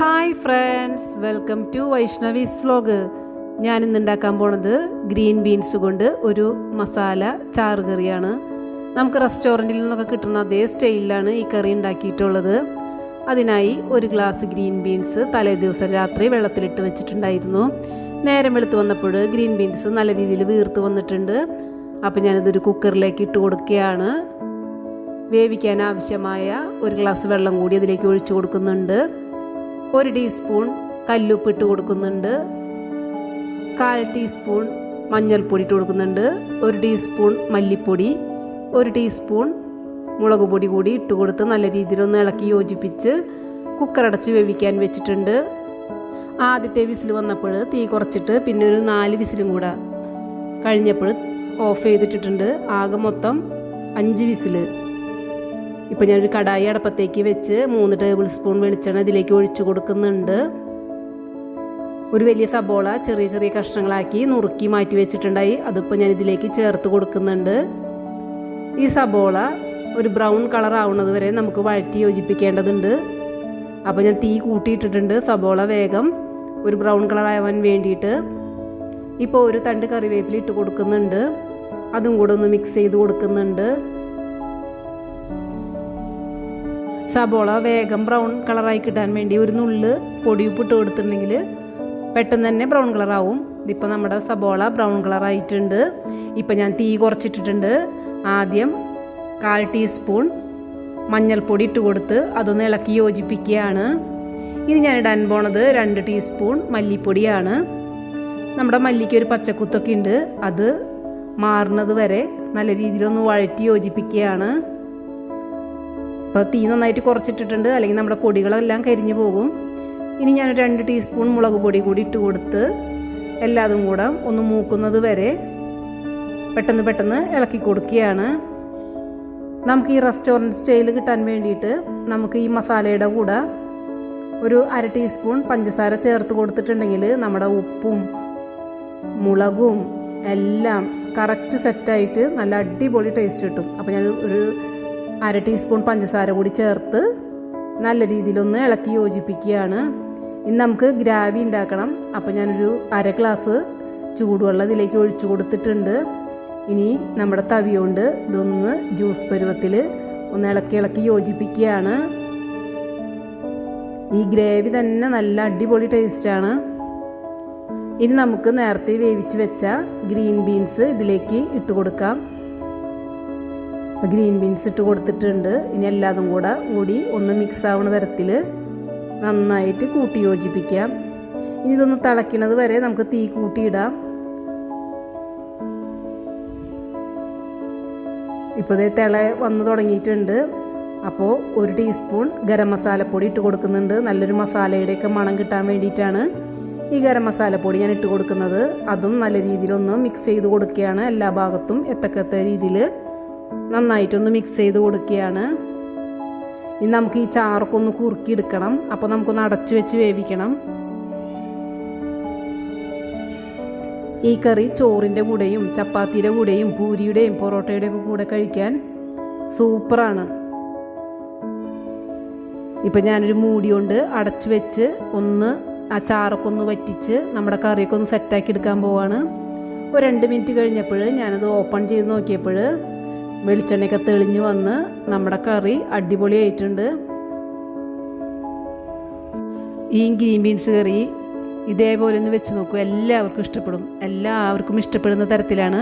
Hi friends welcome to Vaishnavi's vlog ഇന്ന് ഉണ്ടാക്കാൻ പോണത് ഗ്രീൻ ബീൻസ് കൊണ്ട് ഒരു മസാല ചാറ് കറിയാണ്. നമുക്ക് റെസ്റ്റോറന്റിൽ നിന്നൊക്കെ കിട്ടുന്ന അതേ സ്റ്റൈലിലാണ് ഈ കറി ഉണ്ടാക്കിയിട്ടുള്ളത്. അതിനായി ഒരു ഗ്ലാസ് ഗ്രീൻ ബീൻസ് തലേ ദിവസം രാത്രി വെള്ളത്തിലിട്ട് വെച്ചിട്ടുണ്ടായിരുന്നു. നേരം വെളുത്ത് വന്നപ്പോൾ ഗ്രീൻ ബീൻസ് നല്ല രീതിയിൽ വീർത്ത് വന്നിട്ടുണ്ട്. അപ്പോൾ ഞാനിതൊരു കുക്കറിലേക്ക് ഇട്ട് കൊടുക്കുകയാണ്. വേവിക്കാൻ ആവശ്യമായ ഒരു ഗ്ലാസ് വെള്ളം കൂടി അതിലേക്ക് ഒഴിച്ചു കൊടുക്കുന്നുണ്ട്. ഒരു ടീസ്പൂൺ കല്ലുപ്പ് ഇട്ട് കൊടുക്കുന്നുണ്ട്. കാൽ ടീസ്പൂൺ മഞ്ഞൾപ്പൊടി ഇട്ട് കൊടുക്കുന്നുണ്ട്. ഒരു ടീസ്പൂൺ മല്ലിപ്പൊടി. ഒരു ടീസ്പൂൺ മുളക് പൊടി കൂടി ഇട്ട് കൊടുത്ത് നല്ല രീതിയിൽ ഒന്ന് ഇളക്കി യോജിപ്പിച്ച് കുക്കർ അടച്ച് വേവിക്കാൻ വെച്ചിട്ടുണ്ട്. ആദ്യത്തെ വിസിൽ വന്നപ്പോൾ തീ കുറച്ചിട്ട് പിന്നെ ഒരു നാല് വിസിലും കൂടെ കഴിഞ്ഞപ്പോൾ ഓഫ് ചെയ്തിട്ടിട്ടുണ്ട്. ആകെ മൊത്തം അഞ്ച് വിസിൽ. ഇപ്പം ഞാനൊരു കടായി അടപ്പത്തേക്ക് വെച്ച് മൂന്ന് ടേബിൾ സ്പൂൺ വെളിച്ചെണ്ണ ഇതിലേക്ക് ഒഴിച്ചു കൊടുക്കുന്നുണ്ട്. ഒരു വലിയ സബോള ചെറിയ ചെറിയ കഷ്ണങ്ങളാക്കി നുറുക്കി മാറ്റി വെച്ചിട്ടുണ്ടായി. അതിപ്പോൾ ഞാൻ ഇതിലേക്ക് ചേർത്ത് കൊടുക്കുന്നുണ്ട്. ഈ സബോള ഒരു ബ്രൗൺ കളർ ആവുന്നത് വരെ നമുക്ക് വഴറ്റി യോജിപ്പിക്കേണ്ടതുണ്ട്. അപ്പോൾ ഞാൻ തീ കൂട്ടിയിട്ടിട്ടുണ്ട് സബോള വേഗം. ഒരു ബ്രൗൺ കളർ ആവാൻ വേണ്ടിയിട്ട് ഇപ്പോൾ ഒരു തണ്ട് കറിവേപ്പില ഇട്ട് കൊടുക്കുന്നുണ്ട്. അതും കൂടെ ഒന്ന് മിക്സ് ചെയ്ത് കൊടുക്കുന്നുണ്ട്. സബോള വേഗം ബ്രൗൺ കളറായി കിട്ടാൻ വേണ്ടി ഒരു നുള്ള് പൊടിയുപ്പിട്ട് കൊടുത്തിട്ടുണ്ടെങ്കിൽ പെട്ടെന്ന് തന്നെ ബ്രൗൺ കളറാവും. ഇതിപ്പോൾ നമ്മുടെ സബോള ബ്രൗൺ കളറായിട്ടുണ്ട്. ഇപ്പം ഞാൻ തീ കുറച്ചിട്ടിട്ടുണ്ട്. ആദ്യം കാൽ ടീസ്പൂൺ മഞ്ഞൾപ്പൊടി ഇട്ട് കൊടുത്ത് അതൊന്ന് ഇളക്കി യോജിപ്പിക്കുകയാണ്. ഇനി ഞാൻ ഇടാൻ പോണത് രണ്ട് ടീസ്പൂൺ മല്ലിപ്പൊടിയാണ്. നമ്മുടെ മല്ലിക്ക് ഒരു പച്ചക്കുത്തൊക്കെ ഉണ്ട്. അത് മാറുന്നത് വരെ നല്ല രീതിയിലൊന്ന് വഴറ്റി യോജിപ്പിക്കുകയാണ്. അപ്പോൾ തീ നന്നായിട്ട് കുറച്ചിട്ടിട്ടുണ്ട്. അല്ലെങ്കിൽ നമ്മുടെ പൊടികളെല്ലാം കരിഞ്ഞു പോകും. ഇനി ഞാൻ രണ്ട് ടീസ്പൂൺ മുളക് പൊടി കൂടി ഇട്ട് കൊടുത്ത് എല്ലാതും കൂടെ ഒന്ന് മൂക്കുന്നത് വരെ പെട്ടെന്ന് പെട്ടെന്ന് ഇളക്കി കൊടുക്കുകയാണ്. നമുക്ക് ഈ റെസ്റ്റോറന്റ് സ്റ്റൈൽ കിട്ടാൻ വേണ്ടിയിട്ട് നമുക്ക് ഈ മസാലയുടെ കൂടെ ഒരു അര ടീസ്പൂൺ പഞ്ചസാര ചേർത്ത് കൊടുത്തിട്ടുണ്ടെങ്കിൽ നമ്മുടെ ഉപ്പും മുളകും എല്ലാം കറക്റ്റ് സെറ്റായിട്ട് നല്ല അടിപൊളി ടേസ്റ്റ് കിട്ടും. അപ്പോൾ ഞാൻ ഒരു അര ടീസ്പൂൺ പഞ്ചസാര കൂടി ചേർത്ത് നല്ല രീതിയിലൊന്ന് ഇളക്കി യോജിപ്പിക്കുകയാണ്. ഇനി നമുക്ക് ഗ്രാവി ഉണ്ടാക്കണം. അപ്പോൾ ഞാനൊരു അര ഗ്ലാസ് ചൂടുവെള്ളം ഇതിലേക്ക് ഒഴിച്ചു കൊടുത്തിട്ടുണ്ട്. ഇനി നമ്മുടെ തവി കൊണ്ട് ഇതൊന്ന് ജ്യൂസ് പരുവത്തിൽ ഒന്ന് ഇളക്കി ഇളക്കി യോജിപ്പിക്കുകയാണ്. ഈ ഗ്രേവി തന്നെ നല്ല അടിപൊളി ടേസ്റ്റാണ്. ഇനി നമുക്ക് നേരത്തെ വേവിച്ച് വെച്ച ഗ്രീൻ ബീൻസ് ഇതിലേക്ക് ഇട്ട് കൊടുക്കാം. ഗ്രീൻ ബീൻസ് ഇട്ട് കൊടുത്തിട്ടുണ്ട്. ഇനി എല്ലാതും കൂടെ കൂടി ഒന്ന് മിക്സ് ആവുന്ന തരത്തിൽ നന്നായിട്ട് കൂട്ടി യോജിപ്പിക്കാം ഇനി ഇതൊന്ന് തിളയ്ക്കണത് വരെ നമുക്ക് തീ കൂട്ടിയിടാം. ഇപ്പോൾ ഇതേ തിള വന്നു തുടങ്ങിയിട്ടുണ്ട്. അപ്പോൾ ഒരു ടീസ്പൂൺ ഗരം മസാലപ്പൊടി ഇട്ട് കൊടുക്കുന്നുണ്ട്. നല്ലൊരു മസാലയുടെയൊക്കെ മണം കിട്ടാൻ വേണ്ടിയിട്ടാണ് ഈ ഗരം മസാലപ്പൊടി ഞാൻ ഇട്ട് കൊടുക്കുന്നത്. അതും നല്ല രീതിയിലൊന്ന് മിക്സ് ചെയ്ത് കൊടുക്കുകയാണ് എല്ലാ ഭാഗത്തും എത്തക്കത്ത രീതിയിൽ നന്നായിട്ടൊന്ന് മിക്സ് ചെയ്ത് കൊടുക്കുകയാണ്. ഇനി നമുക്ക് ഈ ചാറൊക്കെ ഒന്ന് കുറുക്കിയെടുക്കണം. അപ്പോൾ നമുക്കൊന്ന് അടച്ചു വെച്ച് വേവിക്കണം. ഈ കറി ചോറിന്റെ കൂടെയും ചപ്പാത്തിയുടെ കൂടെയും പൂരിയുടെയും പൊറോട്ടയുടെയും ഒക്കെ കൂടെ കഴിക്കാൻ സൂപ്പറാണ്. ഇപ്പം ഞാനൊരു മൂടി കൊണ്ട് അടച്ചു വെച്ച് ഒന്ന് ആ ചാറൊക്കെ ഒന്ന് വറ്റിച്ച് നമ്മുടെ കറിയൊക്കെ ഒന്ന് സെറ്റാക്കി എടുക്കാൻ പോവാണ്. ഒരു രണ്ട് മിനിറ്റ് കഴിഞ്ഞപ്പോൾ ഞാനത് ഓപ്പൺ ചെയ്ത് നോക്കിയപ്പോൾ വെളിച്ചെണ്ണയൊക്കെ തെളിഞ്ഞു വന്ന് നമ്മുടെ കറി അടിപൊളിയായിട്ടുണ്ട്. ഈ ഗ്രീൻ ബീൻസ് കറി ഇതേപോലെ ഒന്ന് വെച്ച് നോക്കൂ. എല്ലാവർക്കും ഇഷ്ടപ്പെടും. എല്ലാവർക്കും ഇഷ്ടപ്പെടുന്ന തരത്തിലാണ്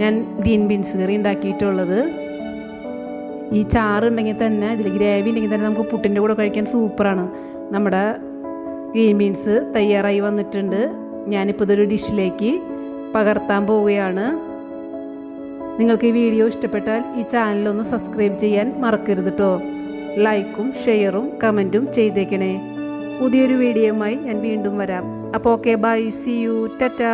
ഞാൻ ഗ്രീൻ ബീൻസ് കറി ഉണ്ടാക്കിയിട്ടുള്ളത്. ഈ ചാറ് ഉണ്ടെങ്കിൽ തന്നെ ഇതിൽ ഗ്രേവി ഉണ്ടെങ്കിൽ തന്നെ നമുക്ക് പുട്ടിന്റെ കൂടെ കഴിക്കാൻ സൂപ്പറാണ്. നമ്മുടെ ഗ്രീൻ ബീൻസ് തയ്യാറായി വന്നിട്ടുണ്ട്. ഞാനിപ്പോൾ ഇതൊരു ഡിഷിലേക്ക് പകർത്താൻ പോവുകയാണ്. നിങ്ങൾക്ക് ഈ വീഡിയോ ഇഷ്ടപ്പെട്ടാൽ ഈ ചാനലൊന്ന് സബ്സ്ക്രൈബ് ചെയ്യാൻ മറക്കരുത് കേട്ടോ ലൈക്കും ഷെയറും കമന്റും ചെയ്തേക്കണേ. പുതിയൊരു വീഡിയോയുമായി ഞാൻ വീണ്ടും വരാം. അപ്പോൾ okay bye see you Tata